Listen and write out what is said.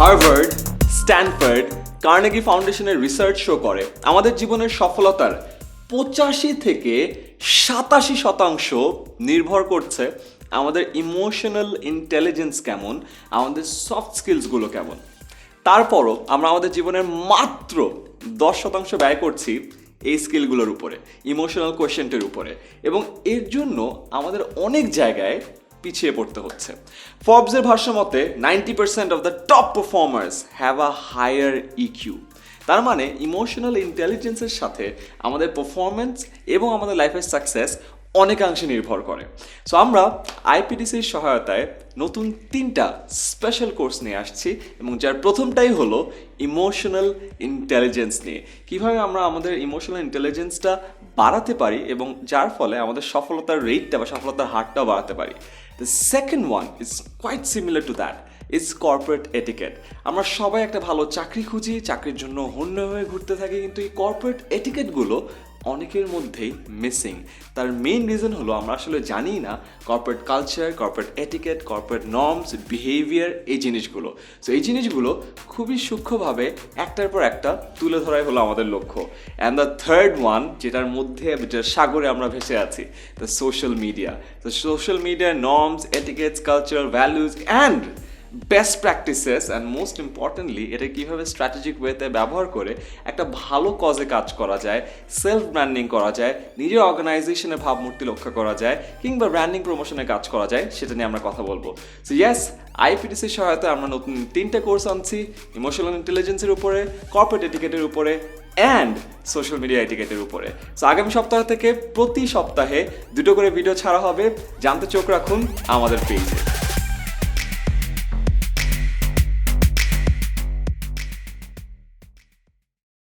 Harvard, Stanford, Carnegie ফাউন্ডেশনের research show করে। আমাদের জীবনের সফলতার পঁচাশি থেকে সাতাশি শতাংশ নির্ভর করছে আমাদের ইমোশনাল ইন্টেলিজেন্স কেমন, আমাদের সফট স্কিলসগুলো কেমন। তারপরও আমরা আমাদের জীবনের মাত্র দশ শতাংশ ব্যয় করছি এই স্কিলগুলোর উপরে ইমোশনাল কোয়েশ্চেনটের উপরে। এবং এর জন্য আমাদের অনেক জায়গায় পিছিয়ে পড়তে হচ্ছে। ফর্বসের ভাষ্য মতে ninety percent of the top performers have a higher EQ তার মানে ইমোশনাল ইন্টেলিজেন্সের সাথে আমাদের পারফরমেন্স এবং আমাদের লাইফের সাকসেস অনেকাংশে নির্ভর করে। সো আমরা আইপিডিসির সহায়তায় নতুন তিনটা স্পেশাল কোর্স নিয়ে আসছি এবং যার প্রথমটাই হলো ইমোশনাল ইন্টেলিজেন্স নিয়ে। কীভাবে আমরা আমাদের ইমোশনাল ইন্টেলিজেন্সটা বাড়াতে পারি এবং যার ফলে আমাদের সফলতার রেটটা বা সফলতার হারটাও বাড়াতে পারি। The second one is quite similar to that is corporate etiquette আমরা সবাই একটা ভালো চাকরি খুঁজি, চাকরির জন্য হন্য হয়ে ঘুরতে থাকি, কিন্তু এই কর্পোরেট এটিকেটগুলো অনেকের মধ্যেই মিসিং তার মেইন রিজন হলো, আমরা আসলে জানি না corporate culture corporate etiquette corporate norms behaviour এই জিনিসগুলো। সো এই জিনিসগুলো খুবই সূক্ষ্মভাবে একটার পর একটা তুলে ধরাই হলো আমাদের লক্ষ্য। অ্যান্ড দ্য থার্ড ওয়ান যেটার মধ্যে, যেটার সাগরে আমরা ভেসে আছি দ্য সোশ্যাল মিডিয়া তো social media norms etiquettes cultural values and best practices and most importantly এটা কীভাবে স্ট্র্যাটেজিক ওয়েতে ব্যবহার করে একটা ভালো কজে কাজ করা যায় সেলফ ব্র্যান্ডিং করা যায়, নিজের অর্গানাইজেশনের ভাবমূর্তি রক্ষা করা যায়, কিংবা ব্র্যান্ডিং প্রমোশনে কাজ করা যায়, সেটা নিয়ে আমরা কথা বলব। সো ইয়েস আইপিডিসির সহায়তায় আমরা নতুন তিনটা কোর্স আনছি ইমোশনাল ইন্টেলিজেন্সের উপরে কর্পোরেট এটিকেটের উপরে অ্যান্ড সোশ্যাল মিডিয়া এটিকেটের উপরে। সো আগামী সপ্তাহ থেকে প্রতি সপ্তাহে দুটো করে ভিডিও ছাড়া হবে, জানতে চোখ রাখুন আমাদের পেজে